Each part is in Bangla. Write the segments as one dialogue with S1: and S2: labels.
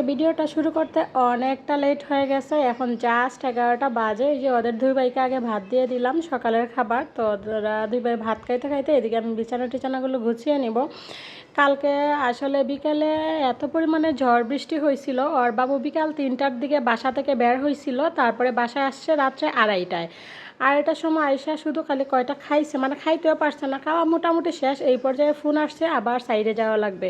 S1: আজকে ভিডিওটা শুরু করতে অনেকটা লেট হয়ে গেছে। এখন জাস্ট এগারোটা বাজে। এই যে ওদের দুই ভাইকে আগে ভাত দিয়ে দিলাম, সকালের খাবার। তো ওরা দুই ভাই ভাত খাইতে খাইতে এদিকে আমি বিছানা টিছানাগুলো গুছিয়ে নিব। কালকে আসলে বিকেলে এত পরিমাণে ঝড় বৃষ্টি হয়েছিল, ওর বাবু বিকাল তিনটার দিকে বাসা থেকে বের হয়েছিল, তারপরে বাসায় আসছে রাত্রে আড়াইটায়। আড়াইটার সময় আইসা শুধু খালি কয়টা খাইছে মানে খাইতেও পারছে না, খাওয়া মোটামুটি শেষ, এই পর্যায়ে ফোন আসছে, আবার সাইডে যাওয়া লাগবে।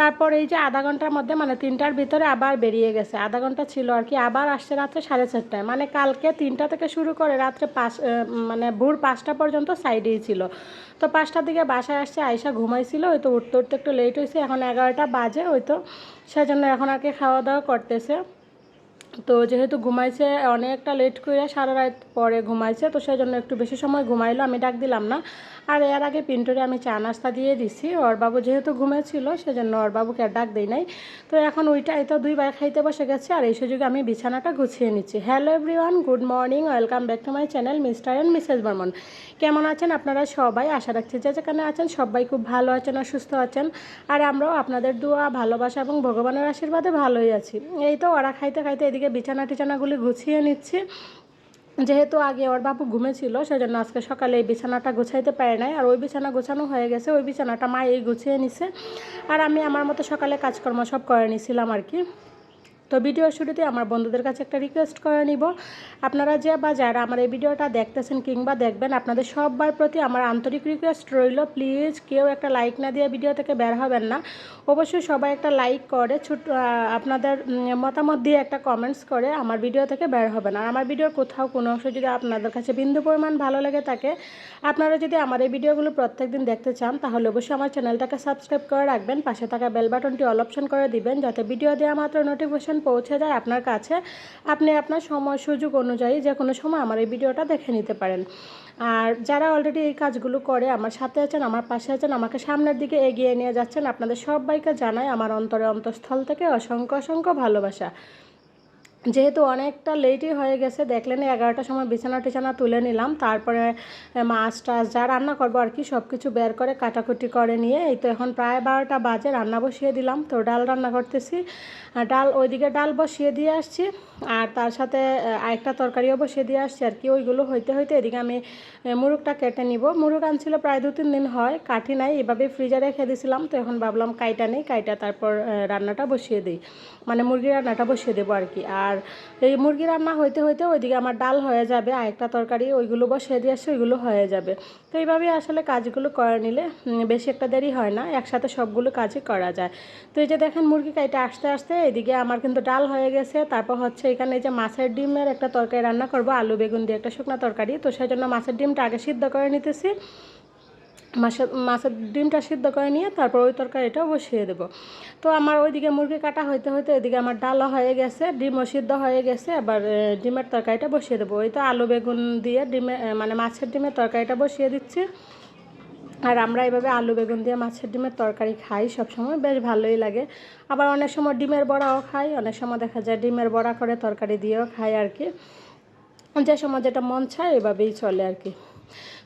S1: তারপর এই যে আধা ঘণ্টার মধ্যে মানে তিনটার ভিতরে আবার বেরিয়ে গেছে, আধা ঘণ্টা ছিল আর কি, আবার আসছে রাত্রে সাড়ে চারটায় মানে কালকে তিনটা থেকে শুরু করে রাত্রে পাঁচ মানে ভোর পাঁচটা পর্যন্ত সাইডেই ছিল। তো পাঁচটার দিকে বাসায় আসছে আয়সা ঘুমাইছিল, ওই তো উঠতে উঠতে একটু লেট হয়েছে এখন এগারোটা বাজে ওই তো। সেজন্য এখন আর কি খাওয়া দাওয়া করতেছে। তো যেহেতু ঘুমাইছে, অনেকটা লেট করে সারা রাত পরে ঘুমাইছে, তো সেই জন্য একটু বেশি সময় ঘুমাইলো, আমি ডাক দিলাম না। আর এর আগে পিন্টুরে আমি চা নাস্তা দিয়ে দিছি। বাবু যেহেতু ঘুমেছিল সেজন্য বাবুকে আর ডাক দিই নাই। তো এখন ওইটাই তো দুইবার খাইতে বসে গেছে, আর এই সুযোগে আমি বিছানাটা গুছিয়ে নিচ্ছি। Hello everyone, good morning, welcome back to my channel Mr and Mrs Barman. কেমন আছেন আপনারা সবাই? আশা রাখছি যে যেখানে আছেন সবাই খুব ভালো আছেন আর সুস্থ আছেন। আর আমরাও আপনাদের দোয়া, ভালোবাসা এবং ভগবানের আশীর্বাদে ভালোই আছি। এই তো ওরা খাইতে খাইতে এদিকে বিছানা টিছানাগুলি গুছিয়ে নিচ্ছি। যেহেতু আগে ওর বাবু ঘুমেছিল, সেজন্য আজকে সকালে এই বিছানাটা গোছাইতে পারে নাই। আর ওই বিছানা গোছানো হয়ে গেছে, ওই বিছানাটা মা এই গুছিয়ে নিছে। আর আমি আমার মতো সকালে কাজকর্ম সব করে নিছিলাম আর কি। তো ভিডিওর শুরুতে আমার বন্ধুদের কাছে একটা রিকোয়েস্ট করে নিব। আপনারা যে বা যারা আমার এই ভিডিওটা দেখতেছেন কিংবা দেখবেন, আপনাদের সববার প্রতি আমার আন্তরিক রিকোয়েস্ট রইল। প্লিজ কেউ একটা লাইক না দিয়ে ভিডিও থেকে বের হবেন না। অবশ্যই সবাই একটা লাইক করে, ছোট আপনাদের মতামত দিয়ে একটা কমেন্টস করে আমার ভিডিও থেকে বের হবেন। আর আমার ভিডিওর কোথাও কোনো অংশ যদি আপনাদের কাছে বিন্দু পরিমাণ ভালো লাগে থাকে, আপনারা যদি আমার এই ভিডিওগুলো প্রত্যেক দিন দেখতে চান, তাহলে অবশ্যই আমার চ্যানেলটাকে সাবস্ক্রাইব করে রাখবেন। পাশে থাকা বেল বাটনটি অল অপশন করে দিবেন, যাতে ভিডিও দেওয়া মাত্র নোটিফিকেশন নোটিফিকেশান পৌঁছে যায় আপনার কাছে, আপনি আপনার সময় সুযোগ অনুযায়ী যে কোনো সময় আমার এই ভিডিওটা দেখে নিতে পারেন। আর যারা অলরেডি এই কাজগুলো করে, আমার সাথে আছেন, আমার পাশে আছেন, আমাকে সামনের দিকে এগিয়ে নিয়ে যাচ্ছেন, আপনাদের সবাইকে জানাই আমার অন্তরে অন্তঃস্থল থেকে অসংখ্য অসংখ্য ভালোবাসা। যেহেতু অনেকটা লেটই হয়ে গেছে, দেখলেন এগারোটার সময় বিছানা টিছানা তুলে নিলাম, তারপরে মাছ টাছ যা রান্না করব আর কি সব কিছু বের করে কাটাকুটি করে নিয়ে, এই তো এখন প্রায় বারোটা বাজে, রান্না বসিয়ে দিলাম, তো ডাল রান্না করতেছি। ডাল, ওইদিকে ডাল বসিয়ে দিয়ে আসছি, আর তার সাথে আরেকটা তরকারিও বসিয়ে দিয়ে আসছি আর কি, ওইগুলো হইতে হইতে এদিকে আমি মুরগটা কেটে নিব। মুরগ আনছিল প্রায় দু তিন দিন হয়, কাঠি নাই, এভাবে ফ্রিজে রেখে দিয়েছিলাম তো এখন ভাবলাম কাইটা নেই, কাইটা তারপর রান্নাটা বসিয়ে দিই মানে মুরগির রান্নাটা বসিয়ে দেবো আর কি, আর এই মুরগি রান্না হইতে হইতে ওইদিকে আমার ডাল হয়ে যাবে আরেকটা তরকারি ওইগুলো বসিয়ে দিয়ে আসছে ওইগুলো হয়ে যাবে। তো এইভাবেই আসলে কাজগুলো করে নিলে বেশি একটা দেরি হয় না, একসাথে সবগুলো কাজই করা যায়। তো এই যে দেখেন মুরগি কাইটা আসতে আসতে এদিকে আমার কিন্তু ডাল হয়ে গেছে, তারপর হচ্ছে এখানে যে মাছের ডিমের একটা তরকারি রান্না করব, আলু, বেগুন দিয়ে একটা শুকনো তরকারি। তো সেই জন্য মাছের ডিমটা আগে সিদ্ধ করে নিতেছি। মাছের মাছের ডিমটা সিদ্ধ করে নিয়ে তারপর ওই তরকারিটাও বসিয়ে দেবো। তো আমার ওইদিকে মুরগি কাটা হইতে হইতে ওইদিকে আমার ডালও হয়ে গেছে, ডিমও সিদ্ধ হয়ে গেছে আবার ডিমের তরকারিটা বসিয়ে দেবো। ওই তো আলু বেগুন দিয়ে ডিমে মানে মাছের ডিমের তরকারিটা বসিয়ে দিচ্ছি। আর আমরা এইভাবে আলু বেগুন দিয়ে মাছের ডিমের তরকারি খাই, সবসময় বেশ ভালোই লাগে। আবার অনেক সময় ডিমের বড়াও খাই, অনেক সময় দেখা যায় ডিমের বড়া করে তরকারি দিয়েও খাই আর কি। যে সময় যেটা মন চায় এভাবেই চলে আর কি।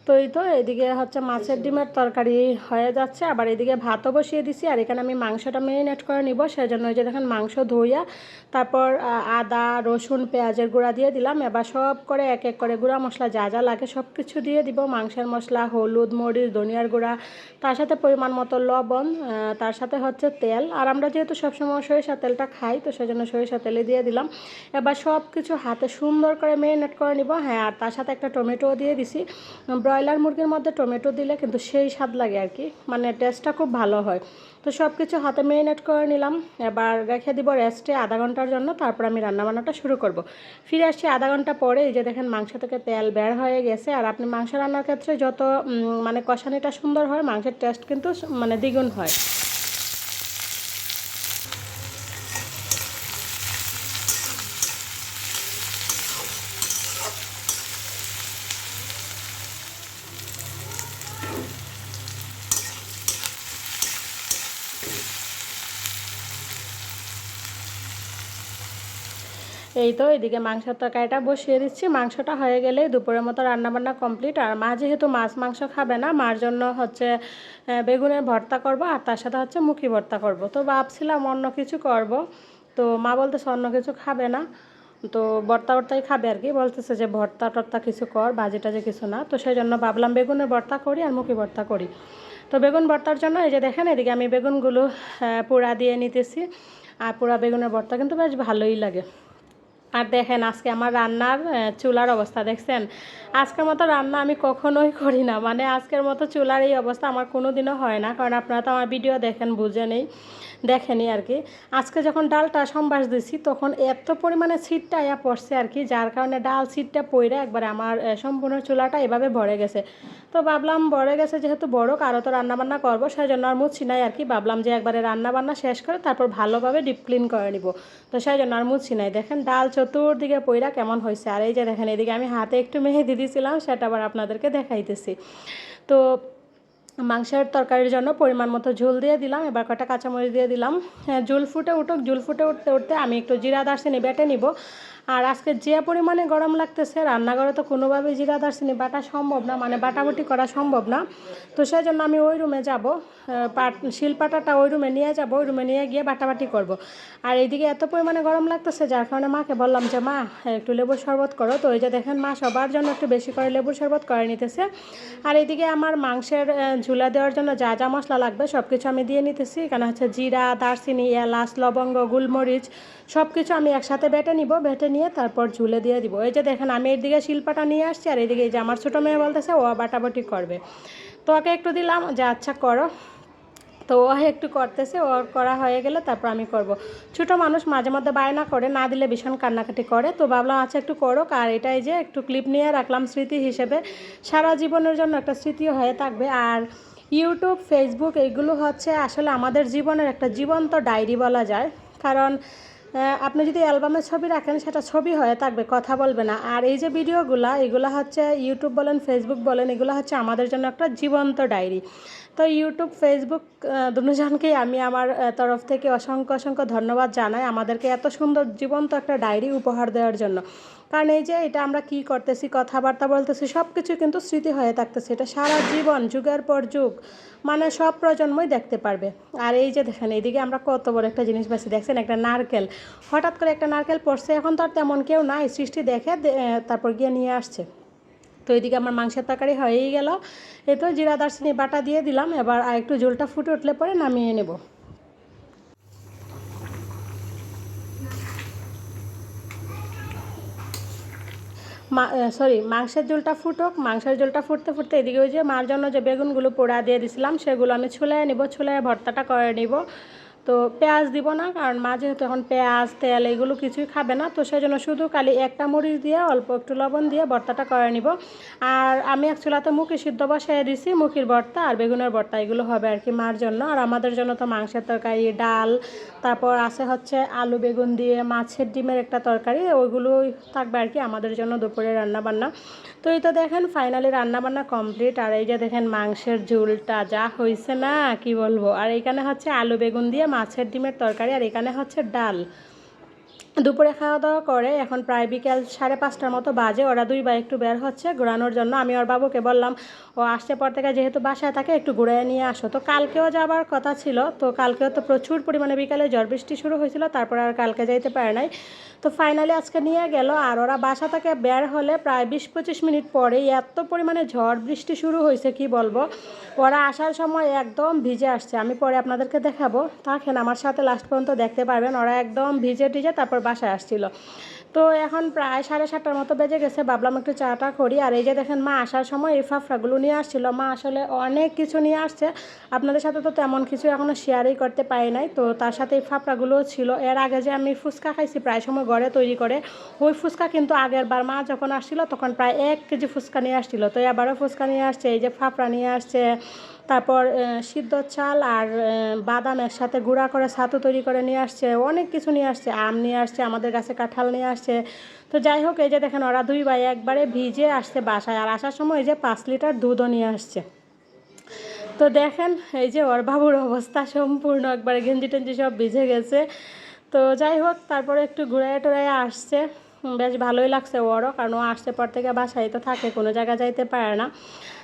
S1: তো এই তো, এদিকে হচ্ছে মাছের ডিমের তরকারি হয়ে যাচ্ছে। আবার এদিকে ভাতও বসিয়ে দিছি। আর এখানে আমি মাংসটা মেরিনেট করে নিব। সেই জন্য ওই যে দেখেন মাংস, ধুইয়া, তারপর আদা, রসুন, পেঁয়াজের গুঁড়া দিয়ে দিলাম। এবার সব করে এক এক করে গুঁড়া মশলা যা যা লাগে সব কিছু দিয়ে দিব। মাংসের মশলা, হলুদ, মরিচ, ধনিয়ার গুঁড়া, তার সাথে পরিমাণ মতো লবণ তার সাথে হচ্ছে তেল। আর আমরা যেহেতু সবসময় সরিষা তেলটা খাই, তো সেই জন্য সরিষা তেলে দিয়ে দিলাম। এবার সব কিছু হাতে সুন্দর করে মেরিনেট করে নিব। হ্যাঁ আর তার সাথে একটা টমেটোও দিয়ে দিছি। ব্রয়লার মুরগির মধ্যে টমেটো দিলে কিন্তু সেই স্বাদ লাগে আর কি। মানে টেস্টটা খুব ভালো হয়। তো সব কিছু হাতে মেরিনেট করে নিলাম। এবার রেখে দিব রেস্টে আধা ঘণ্টার জন্য। তারপর আমি রান্নাবান্নাটা শুরু করব। ফিরে আসছি আধা ঘণ্টা পরে এই যে দেখেন মাংস থেকে তেল বের হয়ে গেছে। আর আপনি মাংস রান্নার ক্ষেত্রে যত মানে কষানিটা সুন্দর হয়, মাংসের টেস্ট কিন্তু মানে দ্বিগুণ হয়। এই তো এদিকে মাংসের তরকারিটা বসিয়ে দিচ্ছি। মাংসটা হয়ে গেলেই দুপুরের মতো রান্নাবান্না কমপ্লিট। আর মা যেহেতু মাছ মাংস খাবে না, মার জন্য হচ্ছে বেগুনের ভর্তা করব আর তার সাথে হচ্ছে মুখি ভর্তা করব। তো ভাবছিলাম অন্য কিছু করব। তো মা বলতেছে অন্য কিছু খাবে না। তো ভর্তা ভর্তাই খাবে আর কি। বলতেছে যে ভর্তা টর্তা কিছু কর, বাজে টাজে কিছু না। তো সেই জন্য ভাবলাম বেগুনের ভর্তা করি আর মুখি ভর্তা করি। তো বেগুন ভর্তার জন্য এই যে দেখেন এদিকে আমি বেগুনগুলো পোড়া দিয়ে নিতেছি। আর পোড়া বেগুনের ভর্তা কিন্তু বেশ ভালোই লাগে। আর দেখেন আজকে আমার রান্নার চুলার অবস্থা, দেখছেন? আজকের মতো রান্না আমি কখনোই করি না। মানে আজকের মতো চুলার এই অবস্থা আমার কোনো দিনও হয় না। কারণ আপনারা তো আমার ভিডিও দেখেন, বুঝে নেই, দেখেনি আর কি। আজকে যখন ডালটা সম্বাস দিছি, তখন এত পরিমাণে সিটটা ইয়া পড়ছে আর কি, যার কারণে ডাল সিটটা পইরে একবারে আমার সম্পূর্ণ চুলাটা এভাবে ভরে গেছে। তো ভাবলাম ভরে গেছে যেহেতু বড়, কারও তো রান্নাবান্না করব সেই জন্য আর মুছি নাই আর কি। ভাবলাম যে একবারে রান্নাবান্না শেষ করে তারপর ভালোভাবে ডিপ ক্লিন করে নিব। তো সেই জন্য আর মুছি নাই। দেখেন ডাল চতুর্দিকে পইরা কেমন হয়েছে আর এই যে দেখেন, এদিকে আমি হাতে একটু মেহেদি দিয়েছিলাম সেটা আবার আপনাদেরকে দেখাইতেছি। তো মাংসের তরকারির জন্য পরিমাণ মতো ঝোল দিয়ে দিলাম, এবার কটা কাঁচামরিচ দিয়ে দিলাম। হ্যাঁ ঝোল ফুটে উঠুক, ঝোল ফুটে উঠতে উঠতে আমি একটু জিরা নিয়ে বেটে নিব। আর আজকে যে পরিমাণে গরম লাগতেছে, রান্নাঘরে তো কোনোভাবেই জিরা দারচিনি বাটা সম্ভব না মানে বাটাবাটি করা সম্ভব না। তো সেই জন্য আমি ওই রুমে যাব পাট শিলপাটাটা ওই রুমে নিয়ে যাব, ওই রুমে নিয়ে গিয়ে বাটাবাটি করব। আর এইদিকে এত পরিমাণে গরম লাগতেছে, যার কারণে মাকে বললাম যে, মা, একটু লেবুর শরবত করো। তো ওই যে দেখেন, মা সবার জন্য একটু বেশি করে লেবুর শরবত করে নিতেছে। আর এইদিকে আমার মাংসের ঝুলা দেওয়ার জন্য যা যা মশলা লাগবে সব কিছু আমি দিয়ে নিতেছি। এখানে হচ্ছে জিরা, দারচিনি, এলাচ, লবঙ্গ, গোলমরিচ সব কিছু আমি একসাথে বেটে নিব। বেটে নিয়ে তারপর ঝুলে দিয়ে দিব। এই যে দেখেন, আমি এইদিকে শিল্পাটা নিয়ে আসছি আর এদিকে এই যে আমার ছোটো মেয়ে বলতেছে, ও বাটাবাটি করবে। তো ওকে একটু দিলাম, যে আচ্ছা করো। তো ও একটু করতেছে ওর করা হয়ে গেলে তারপর আমি করব। ছোটো মানুষ মাঝে মধ্যে বায়না করে, না দিলে ভীষণ কান্নাকাটি করে। তো ভাবলাম আচ্ছা একটু করো আর এটাই যে একটু ক্লিপ নিয়ে রাখলাম স্মৃতি হিসেবে। সারা জীবনের জন্য একটা স্মৃতিও হয়ে থাকবে। আর ইউটিউব ফেসবুক এইগুলো হচ্ছে আসলে আমাদের জীবনের একটা জীবন্ত ডায়েরি বলা যায়। কারণ আপনি যদি অ্যালবামের ছবি রাখেন, সেটা ছবি হয়ে থাকবে, কথা বলবে না। আর এই যে ভিডিওগুলা, এগুলো হচ্ছে ইউটিউব বলেন ফেসবুক বলেন, এগুলো হচ্ছে আমাদের জন্য একটা জীবন্ত ডায়েরি। তো ইউটিউব ফেসবুক দুজনকেই আমি আমার তরফ থেকে অসংখ্য অসংখ্য ধন্যবাদ জানাই আমাদেরকে এত সুন্দর জীবন্ত একটা ডায়েরি উপহার দেওয়ার জন্য। কারণ এই যে এটা আমরা কি করতেছি, কথাবার্তা বলতেছি সব কিছু কিন্তু স্মৃতি হয়ে থাকতেছে। এটা সারা জীবন, যুগের পর যুগ মানে সব প্রজন্মই দেখতে পারবে। আর এই যে দেখেন এইদিকে আমরা কত বড় একটা জিনিস পাচ্ছি। দেখছেন, একটা নারকেল। হঠাৎ করে একটা নারকেল পড়ছে, এখন তো আর তেমন কেউ নাই। সৃষ্টি দেখে তারপর গিয়ে নিয়ে আসছে। তো এদিকে আমার মাংসের তরকারি হয়েই গেল। এই তো জিরা দারচিনি বাটা দিয়ে দিলাম, এবার আর একটু ঝোলটা ফুটে উঠলে পরে নামিয়ে নেব। মা সরি মাংসের ঝোলটা ফুটুক, মাংসের ঝোলটা ফুটতে ফুটতে এদিকে ওই যে মার জন্য যে বেগুনগুলো পোড়া দিয়ে দিছিলাম, সেগুলো আমি ছুলাই নিব ছুলাই ভর্তাটা করে নিব। তো পেঁয়াজ দিব না, কারণ মা যেহেতু এখন পেঁয়াজ, তেল এগুলো কিছুই খাবে না, তো সেই জন্য শুধু খালি একটা মরিচ দিয়ে, অল্প একটু লবণ দিয়ে ভর্তাটা করে নিব। আর আমি এক চুলাতে মুখে সিদ্ধ বসাই দিছি, মুখির ভর্তা আর বেগুনের ভর্তা, এগুলো হবে আর কি মার জন্য। আর আমাদের জন্য তো মাংসের তরকারি, ডাল, তারপর আছে হচ্ছে আলু বেগুন দিয়ে মাছের ডিমের একটা তরকারি, ওইগুলোই থাকবে আর কি আমাদের জন্য দুপুরে রান্না বান্না তো এই তো দেখেন ফাইনালি রান্না বান্না কমপ্লিট আর এই যে দেখেন মাংসের ঝোলটা, যা হয়েছে না, কি বলব? আর এখানে হচ্ছে আলু বেগুন দিয়ে মাছের ডিমের তরকারি আর এখানে হচ্ছে ডাল। দুপুরে খাওয়া দাওয়া করে এখন প্রায় বিকেল সাড়ে পাঁচটার মতো বাজে। ওরা দুই বা একটু বের হচ্ছে ঘোরানোর জন্য। আমি ওর বাবুকে বললাম, ও আসতে পর থেকে যেহেতু বাসায় থাকে, একটু ঘুরে নিয়ে আসো। তো কালকেও যাবার কথা ছিল। তো কালকেও তো প্রচুর পরিমাণে বিকালে ঝড় বৃষ্টি শুরু হয়েছিল, তারপর আর কালকে যাইতে পারে নাই। তো ফাইনালি আজকে নিয়ে গেল। আর ওরা বাসা থেকে বের হলে প্রায় বিশ পঁচিশ মিনিট পরেই এত পরিমাণে ঝড় বৃষ্টি শুরু হয়েছে, কি বলব? ওরা আসার সময় একদম ভিজে আসছে। আমি পরে আপনাদেরকে দেখাবো। থাকেন আমার সাথে লাস্ট পর্যন্ত দেখতে পারবেন। ওরা একদম ভিজে টিজে তারপর বাসায় আসছিল। তো এখন প্রায় সাড়ে সাতটার মতো বেজে গেছে। ভাবলাম একটু চাটা করি। আর এই যে দেখেন মা আসার সময় এই ফাফড়াগুলো নিয়ে আসছিল। মা আসলে অনেক কিছু নিয়ে আসছে। আপনাদের সাথে তো তেমন কিছু এখনও শেয়ারই করতে পারি নাই। তো তার সাথে এই ফাফড়াগুলোও ছিল। এর আগে যে আমি ফুচকা খাইছি প্রায় সময় ঘরে তৈরি করে, ওই ফুচকা কিন্তু আগের বার মা যখন আসছিল তখন প্রায় এক কেজি ফুচকা নিয়ে আসছিল। তো এবারও ফুচকা নিয়ে আসছে, এই যে ফাফড়া নিয়ে আসছে তারপর সিদ্ধ চাল আর বাদাম একসাথে গুঁড়া করে ছাতু তৈরি করে নিয়ে আসছে, অনেক কিছু নিয়ে আসছে, আম নিয়ে আসছে, আমাদের কাছে কাঁঠাল নিয়ে আসছে। তো যাই হোক, এই যে দেখেন, ওরা দুই ভাই একবারে ভিজে আসছে বাসায় আর আসার সময় এই যে পাঁচ লিটার দুধও নিয়ে আসছে। তো দেখেন, এই যে ওর বাবুর অবস্থা সম্পূর্ণ একবারে গেঞ্জি টেঞ্জি সব ভিজে গেছে। তো যাই হোক, তারপরে একটু ঘুরায় টুরাইয়া আসছে। বেশ ভালোই লাগছে ওরও, কারণ ও আসছে পর থেকে বাসায় তো থাকে, কোনো জায়গা যাইতে পারে না।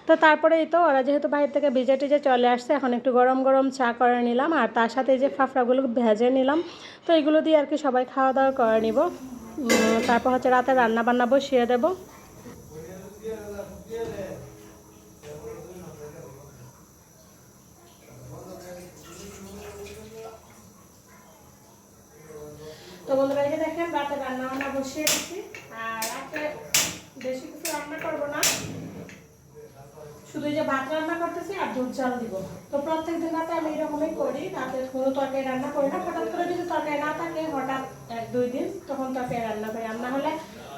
S1: তো তারপরে তো ওরা যেহেতু বাইরে থেকে ভিজে টিজে চলে আসছে, এখন একটু গরম গরম চা করে নিলাম। আর তার সাথে যে ফাফড়াগুলো ভেজে নিলাম, তো এগুলো দিয়ে আর কি সবাই খাওয়া দাওয়া করে নিব। তারপর হচ্ছে রাতে রান্না বান্না বসিয়ে দেবো। তো বন্ধুরা, এই যে দেখেন, রাতে রান্না বান্না বসিয়ে দিচ্ছি। আর রাতে বেশি কিছু রান্না করব না। শুধু যে ভাত রান্না করতেছি আর দুধ চাল দিব। তো প্রত্যেক দিন রাতে আমি এরকমই করি রাতে কোনো তরকারি রান্না করি না। হঠাৎ করে যদি তরকারি না থাকে হঠাৎ এক দুই দিন তখন তরকারি রান্না করি। আর না হলে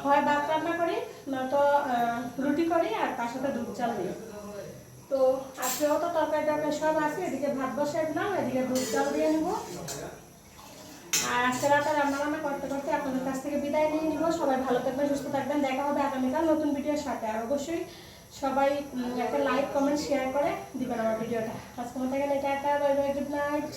S1: হয় ভাত রান্না করি নয়তো আহ, রুটি করি আর তার সাথে দুধ চাল দিই। তো আজকেও তো তরকারি টরকারি সব আছে এদিকে ভাত বসে দিলাম এদিকে দুধ চাল দিয়ে নিবো। আর আজকে রাতে রান্না বান্না করতে করতে আপনাদের কাছ থেকে বিদায় নিয়ে নিব। সবাই ভালো থাকবেন সুস্থ থাকবেন। দেখা হবে আগামীকাল নতুন ভিডিওর সাথে। আর অবশ্যই সবাই একটা লাইক কমেন্ট শেয়ার করে দিবেন আমার ভিডিওটা। আজকে মতো গেলে tata bye bye good night